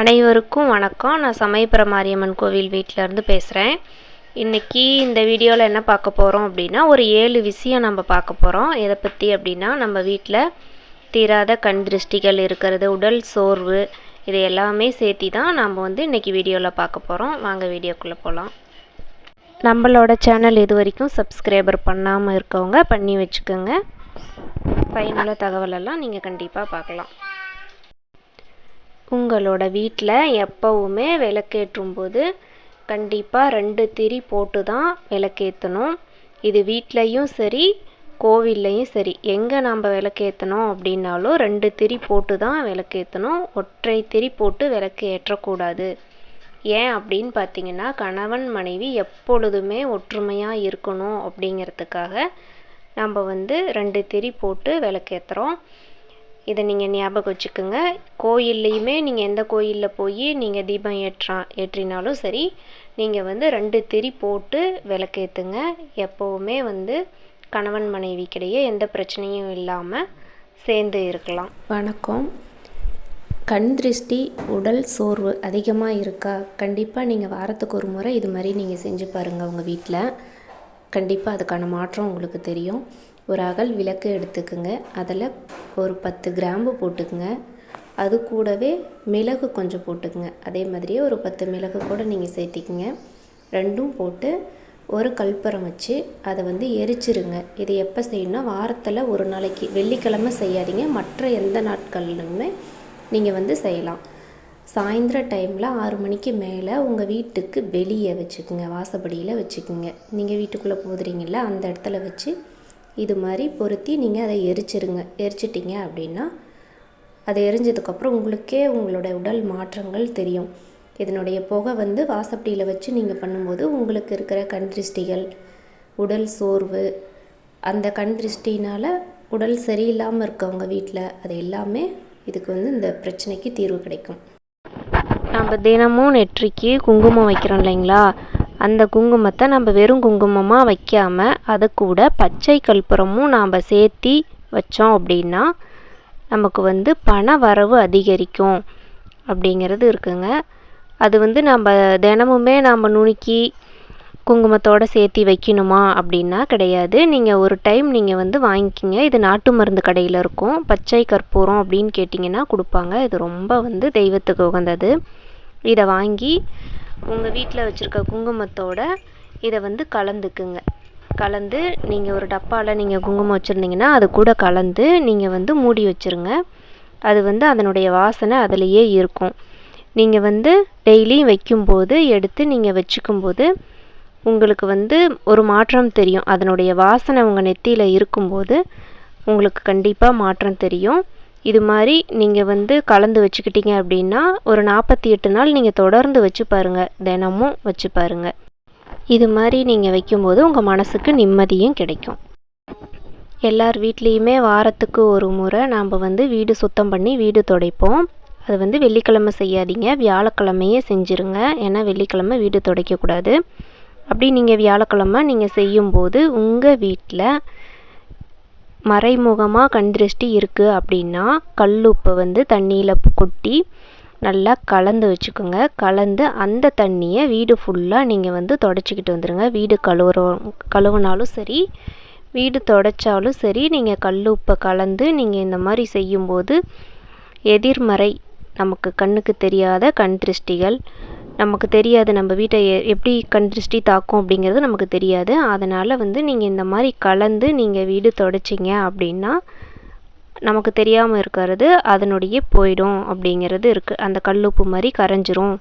அனைவருக்கும் வணக்கம். நான் சமயபுர மாரியம்மன் கோவில் வீட்டிலேருந்து பேசுகிறேன் இன்றைக்கி இந்த வீடியோவில் என்ன பார்க்க போகிறோம் அப்படின்னா ஒரு ஏழு விஷயம் நம்ம பார்க்க போகிறோம் எதை பற்றி அப்படின்னா நம்ம வீட்டில் தீராத கண் திருஷ்டிகள் இருக்கிறது உடல் சோர்வு இது எல்லாமே சேர்த்தி தான் நம்ம வந்து இன்றைக்கி வீடியோவில் பார்க்க போகிறோம் வாங்க வீடியோக்குள்ளே போகலாம் நம்மளோட சேனல் இது வரைக்கும் சப்ஸ்கிரைபர் பண்ணாமல் இருக்கவங்க பண்ணி வச்சுக்கோங்க. பயனுள்ள தகவலெல்லாம் நீங்கள் கண்டிப்பாக பார்க்கலாம். உங்களோட வீட்டில் எப்போவுமே விளக்கேற்றும் போது கண்டிப்பாக ரெண்டு திரி போட்டு தான் விளக்கேற்றணும் இது வீட்லேயும் சரி கோவில்லையும் சரி. எங்கே நம்ம விளக்கேற்றணும் அப்படின்னாலும் ரெண்டு திரி போட்டு தான் விளக்கேற்றணும் ஒற்றை திரி போட்டு விளக்கு ஏற்றக்கூடாது. ஏன் அப்படின்னு பார்த்தீங்கன்னா கணவன் மனைவி எப்பொழுதுமே ஒற்றுமையாக இருக்கணும் அப்படிங்கிறதுக்காக நம்ம வந்து ரெண்டு திரி போட்டு விளக்கேற்றுறோம் இதை நீங்கள் ஞாபகம் வச்சுக்கோங்க. கோயில்லையுமே நீங்கள் எந்த கோயிலில் போய் நீங்கள் தீபம் ஏற்றா ஏற்றினாலும் சரி நீங்கள் வந்து ரெண்டு திரி போட்டு விளக்கேற்றுங்க எப்போவுமே வந்து கணவன் மனைவிக்கிடையே எந்த பிரச்சனையும் இல்லாமல் சேர்ந்து இருக்கலாம். வணக்கம். கண் திருஷ்டி உடல் சோர்வு அதிகமாக இருக்கா? கண்டிப்பாக நீங்கள் வாரத்துக்கு ஒரு முறை இது மாதிரி நீங்கள் செஞ்சு பாருங்கள் உங்கள் வீட்டில் கண்டிப்பாக அதுக்கான மாற்றம் உங்களுக்கு தெரியும். ஒரு அகல் விளக்கு எடுத்துக்குங்க. அதில் ஒரு பத்து கிராம்பு போட்டுக்குங்க. அது கூடவே மிளகு கொஞ்சம் போட்டுக்குங்க. அதே மாதிரியே ஒரு பத்து மிளகு கூட நீங்கள் சேர்த்திக்கிங்க. ரெண்டும் போட்டு ஒரு கல்பரம் வச்சு அதை வந்து எரிச்சிருங்க. இது எப்போ செய்யணும்னா வாரத்தில் ஒரு நாளைக்கு. வெள்ளிக்கிழமை செய்யாதீங்க. மற்ற எந்த நாட்கள்லுமே நீங்கள் வந்து செய்யலாம். சாயந்தர டைமில் ஆறு மணிக்கு மேலே உங்கள் வீட்டுக்கு வெளியே வச்சுக்குங்க. வாசப்படியில் வச்சுக்குங்க. நீங்கள் வீட்டுக்குள்ளே போதுறீங்கள அந்த இடத்துல வச்சு இது மாதிரி பொருத்தி நீங்கள் அதை எரிச்சிருங்க. எரிச்சிட்டிங்க அப்படின்னா அது எரிஞ்சதுக்கப்புறம் உங்களுக்கே உங்களோட உடல் மாற்றங்கள் தெரியும். இதனுடைய புகை வந்து வாசப்படியில் வச்சு நீங்கள் பண்ணும்போது உங்களுக்கு இருக்கிற கண் திருஷ்டிகள் உடல் சோர்வு அந்த கண் திருஷ்டினால் உடல் சரியில்லாமல் இருக்கவங்க வீட்டில் அது எல்லாமே இதுக்கு வந்து இந்த பிரச்சனைக்கு தீர்வு கிடைக்கும். நம்ம தினமும் நெற்றிக்கு குங்குமம் வைக்கிறோம் இல்லைங்களா? அந்த குங்குமத்தை நம்ம வெறும் குங்குமமாக வைக்காமல் அது கூட பச்சை கற்பூரமும் நாம் சேர்த்தி வச்சோம் அப்படின்னா நமக்கு வந்து பண வரவு அதிகரிக்கும் அப்படிங்கிறது இருக்குங்க. அது வந்து நம்ம தினமுமே நாம் நுணுக்கி குங்குமத்தோடு சேர்த்தி வைக்கணுமா அப்படின்னா கிடையாது. நீங்கள் ஒரு டைம் நீங்கள் வந்து வாங்கிக்கிங்க. இது நாட்டு மருந்து கடையில் இருக்கும். பச்சை கற்பூரம் அப்படின்னு கேட்டிங்கன்னா கொடுப்பாங்க. இது ரொம்ப வந்து தெய்வத்துக்கு உகந்தது. இதை வாங்கி உங்கள் வீட்டில் வச்சுருக்க குங்குமத்தோட இதை வந்து கலந்துக்குங்க. கலந்து நீங்கள் ஒரு டப்பாவில் நீங்கள் குங்குமம் வச்சுருந்தீங்கன்னா அது கூட கலந்து நீங்கள் வந்து மூடி வச்சுருங்க. அது வந்து அதனுடைய வாசனை அதிலேயே இருக்கும். நீங்கள் வந்து டெய்லியும் வைக்கும்போது எடுத்து நீங்கள் வச்சுக்கும்போது உங்களுக்கு வந்து ஒரு மாற்றம் தெரியும். அதனுடைய வாசனை உங்கள் நெத்தியில் இருக்கும்போது உங்களுக்கு கண்டிப்பாக மாற்றம் தெரியும். இது மாதிரி நீங்கள் வந்து கலந்து வச்சுக்கிட்டீங்க அப்படின்னா ஒரு நாற்பத்தி எட்டு நாள் நீங்கள் தொடர்ந்து வச்சு பாருங்கள் தினமும் வச்சு பாருங்கள் இது மாதிரி நீங்கள் வைக்கும்போது உங்கள் மனசுக்கு நிம்மதியும் கிடைக்கும். எல்லார் வீட்லேயுமே வாரத்துக்கு ஒரு முறை நாம் வந்து வீடு சுத்தம் பண்ணி வீடு துடைப்போம். அது வந்து வெள்ளிக்கிழமை செய்யாதீங்க. வியாழக்கிழமையே செஞ்சுருங்க. ஏன்னா வெள்ளிக்கிழமை வீடு துடைக்கக்கூடாது. அப்படி நீங்கள் வியாழக்கிழமை நீங்கள் செய்யும்போது உங்கள் வீட்டில் மறைமுகமாக கண் திருஷ்டி இருக்குது அப்படின்னா கல் உப்பை வந்து தண்ணியில் கொட்டி நல்லா கலந்து வச்சுக்கோங்க. கலந்து அந்த தண்ணியை வீடு ஃபுல்லாக நீங்கள் வந்து தொடச்சிக்கிட்டு வந்துடுங்க வீடு கழுவுறோம் கழுவுனாலும் சரி வீடு தொடச்சாலும் சரி நீங்கள் கல் உப்பை கலந்து நீங்கள் இந்த மாதிரி செய்யும்போது எதிர்மறை நமக்கு கண்ணுக்கு தெரியாத கண் திருஷ்டிகள் நமக்கு தெரியாது நம்ம வீட்டை எப்படி கண் திருஷ்டி தாக்கும் அப்படிங்கிறது நமக்கு தெரியாது. அதனால் வந்து நீங்கள் இந்த மாதிரி கலந்து நீங்கள் வீடு தொடச்சிங்க அப்படின்னா நமக்கு தெரியாமல் இருக்கிறது அதனுடைய போயிடும் அப்படிங்கிறது இருக்குது அந்த கல்லுப்பு மாதிரி கரைஞ்சிரும்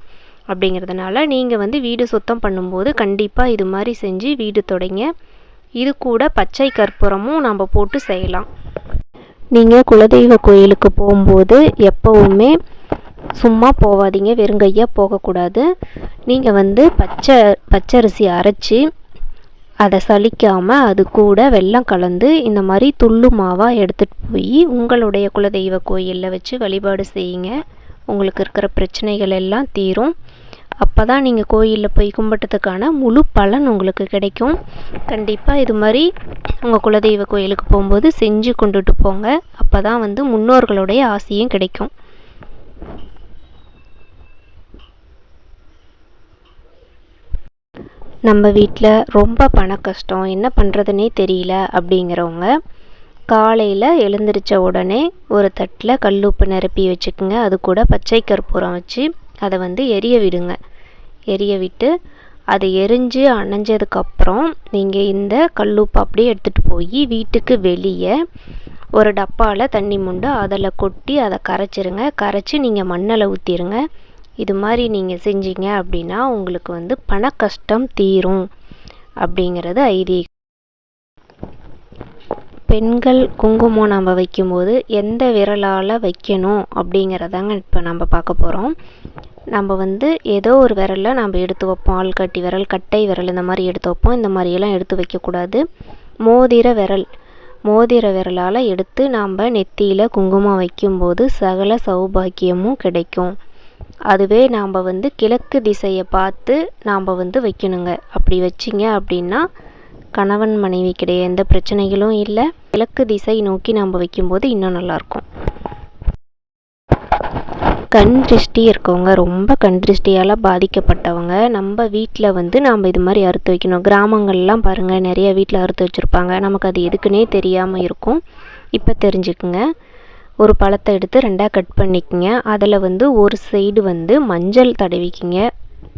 அப்படிங்கிறதுனால நீங்கள் வந்து வீடு சுத்தம் பண்ணும்போது கண்டிப்பாக இது மாதிரி செஞ்சு வீடு தொடங்க. இது கூட பச்சை கற்பூரமும் நம்ம போட்டு செய்யலாம். நீங்கள் குலதெய்வ கோயிலுக்கு போகும்போது எப்போவுமே சும்மா போகாதீங்க வெறுங்கையாக போகக்கூடாது. நீங்கள் வந்து பச்சை பச்சரிசி அரைச்சி அதை சலிக்காமல் அது கூட வெள்ளம் கலந்து இந்த மாதிரி துள்ளு மாவாக எடுத்துகிட்டு போய் உங்களுடைய குலதெய்வ கோயிலில் வச்சு வழிபாடு செய்யுங்க. உங்களுக்கு இருக்கிற பிரச்சனைகள் எல்லாம் தீரும். அப்போ தான் நீங்கள் கோயிலில் போய் கும்பிட்டதுக்கான முழு பலன் உங்களுக்கு கிடைக்கும். கண்டிப்பாக இது மாதிரி உங்கள் குலதெய்வ கோயிலுக்கு போகும்போது செஞ்சு கொண்டுட்டு போங்க. அப்போ தான் வந்து முன்னோர்களுடைய ஆசையும் கிடைக்கும். நம்ம வீட்டில் ரொம்ப பண கஷ்டம் என்ன பண்ணுறதுனே தெரியல அப்படிங்கிறவங்க காலையில் எழுந்திரிச்ச உடனே ஒரு தட்டில் கல்லுப்பு நிரப்பி வச்சுக்கோங்க. அது கூட பச்சை கற்பூரம் வச்சு அதை வந்து எரிய விடுங்க. எரிய விட்டு அது எரிஞ்சு அணைஞ்சதுக்கப்புறம் நீங்கள் இந்த கல்லுப்பு அப்படியே எடுத்துகிட்டு போய் வீட்டுக்கு வெளியே ஒரு டப்பாவில் தண்ணி முண்டு அதில் கொட்டி அதை கரைச்சிருங்க. கரைச்சி நீங்கள் மண்ணில் ஊற்றிருங்க இது மாதிரி நீங்கள் செஞ்சீங்க அப்படின்னா உங்களுக்கு வந்து பண கஷ்டம் தீரும் அப்படிங்கிறது ஐதீகம். பெண்கள் குங்குமம் நம்ம வைக்கும்போது எந்த விரலால் வைக்கணும் அப்படிங்கிறதாங்க இப்போ நம்ம பார்க்க போகிறோம் நம்ம வந்து ஏதோ ஒரு விரலில் நம்ம எடுத்து வைப்போம். ஆள்கட்டி விரல் கட்டை விரல் இந்த மாதிரி எடுத்து வைப்போம். இந்த மாதிரியெல்லாம் எடுத்து வைக்கக்கூடாது. மோதிர விரல் மோதிர விரலால் எடுத்து நாம் நெத்தியில் குங்குமம் வைக்கும்போது சகல சௌபாக்கியமும் கிடைக்கும். அதுவே நாம் வந்து கிழக்கு திசையை பார்த்து நாம் வந்து வைக்கணுங்க. அப்படி வச்சிங்க அப்படின்னா கணவன் மனைவி கிடையாது எந்த பிரச்சனைகளும் இல்லை. கிழக்கு திசை நோக்கி நம்ம வைக்கும்போது இன்னும் நல்லாயிருக்கும். கண் திருஷ்டி இருக்கவங்க ரொம்ப கண் திருஷ்டியால் பாதிக்கப்பட்டவங்க நம்ம வீட்டில் வந்து நாம் இது மாதிரி அறுத்து வைக்கணும். கிராமங்கள்லாம் பாருங்கள் நிறைய வீட்டில் அறுத்து வச்சுருப்பாங்க. நமக்கு அது எதுக்குன்னே தெரியாமல் இருக்கும். இப்போ தெரிஞ்சுக்குங்க. ஒரு பழத்தை எடுத்து ரெண்டாக கட் பண்ணிக்கங்க. அதில் வந்து ஒரு சைடு வந்து மஞ்சள் தடவிக்கிங்க.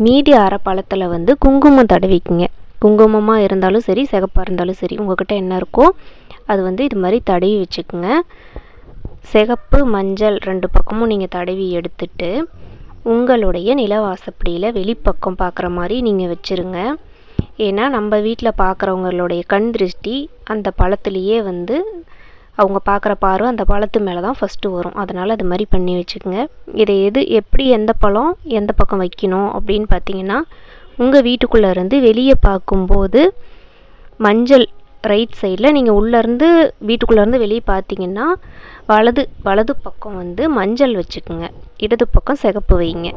மீதி அரை பழத்தில் வந்து குங்குமம் தடவிக்கிங்க. குங்குமமாக இருந்தாலும் சரி சிகப்பாக இருந்தாலும் சரி உங்கள்கிட்ட என்ன இருக்கோ அது வந்து இது மாதிரி தடவி வச்சுக்கோங்க. சிகப்பு மஞ்சள் ரெண்டு பக்கமும் நீங்கள் தடவி எடுத்துட்டு உங்களுடைய நிலவாசப்படியில் வெளிப்பக்கம் பார்க்குற மாதிரி நீங்கள் வச்சுருங்க. ஏன்னா நம்ம வீட்டில் பார்க்குறவங்களுடைய கண் திருஷ்டி அந்த பழத்துலேயே வந்து அவங்க பார்க்குற பார்வை அந்த பழத்து மேலே தான் ஃபஸ்ட்டு வரும். அதனால் அது மாதிரி பண்ணி வச்சுக்கோங்க. இதை எது எப்படி எந்த பழம் எந்த பக்கம் வைக்கணும் அப்படின்னு பார்த்தீங்கன்னா உங்கள் வீட்டுக்குள்ளே இருந்து வெளியே பார்க்கும்போது மஞ்சள் ரைட் சைடில் நீங்கள் உள்ளேருந்து வீட்டுக்குள்ளேருந்து வெளியே பார்த்தீங்கன்னா வலது வலது பக்கம் வந்து மஞ்சள் வச்சுக்கோங்க. இடது பக்கம் சிகப்பு வைங்க.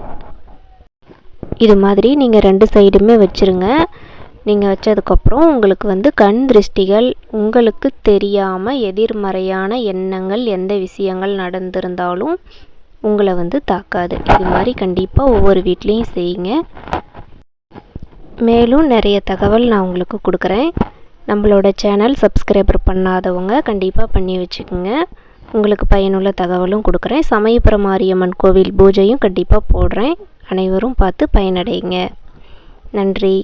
இது மாதிரி நீங்கள் ரெண்டு சைடுமே வச்சுருங்க. நீங்கள் வச்சதுக்கப்புறம் உங்களுக்கு வந்து கண் திருஷ்டிகள் உங்களுக்கு தெரியாமல் எதிர்மறையான எண்ணங்கள் எந்த விஷயங்கள் நடந்திருந்தாலும் உங்களை வந்து தாக்காது. இது மாதிரி கண்டிப்பாக ஒவ்வொரு வீட்லேயும் செய்யுங்க. மேலும் நிறைய தகவல் நான் உங்களுக்கு கொடுக்குறேன். நம்மளோட சேனல் சப்ஸ்கிரைபர் பண்ணாதவங்க கண்டிப்பாக பண்ணி வச்சுக்கோங்க. உங்களுக்கு பயனுள்ள தகவலும் கொடுக்குறேன். சமயபுரம் மாரியம்மன் கோவில் பூஜையும் கண்டிப்பாக போடுறேன். அனைவரும் பார்த்து பயனடைங்க நன்றி.